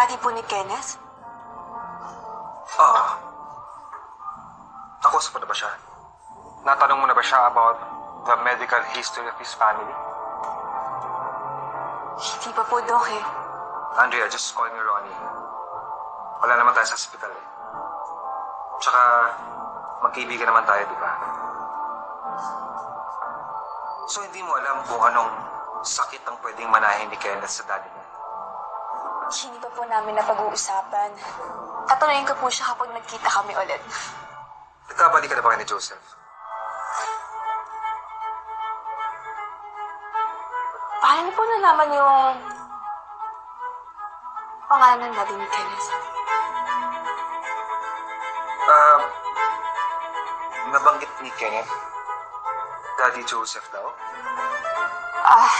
daddy po ni Kenneth? Ah. Ako sa na ba siya? Natanong mo na ba siya about the medical history of his family? Hindi pa po, Doc eh. Andrea, just call me Ronnie. Wala naman tayo sa hospital eh. Tsaka, magkaibigan naman tayo, di ba? So, hindi mo alam kung anong sakit ang pwedeng manahin ni Kenneth sa daddy niya. Hindi pa po namin na pag-uusapan. Tatanungin ko po siya kapag nagkita kami ulit. Nagkabali ka na ba kay ni Joseph? Paano po nalaman yung pangalan ng daddy ni Kenneth? Ah, nabanggit ni Kenneth, Daddy Joseph daw? Ah,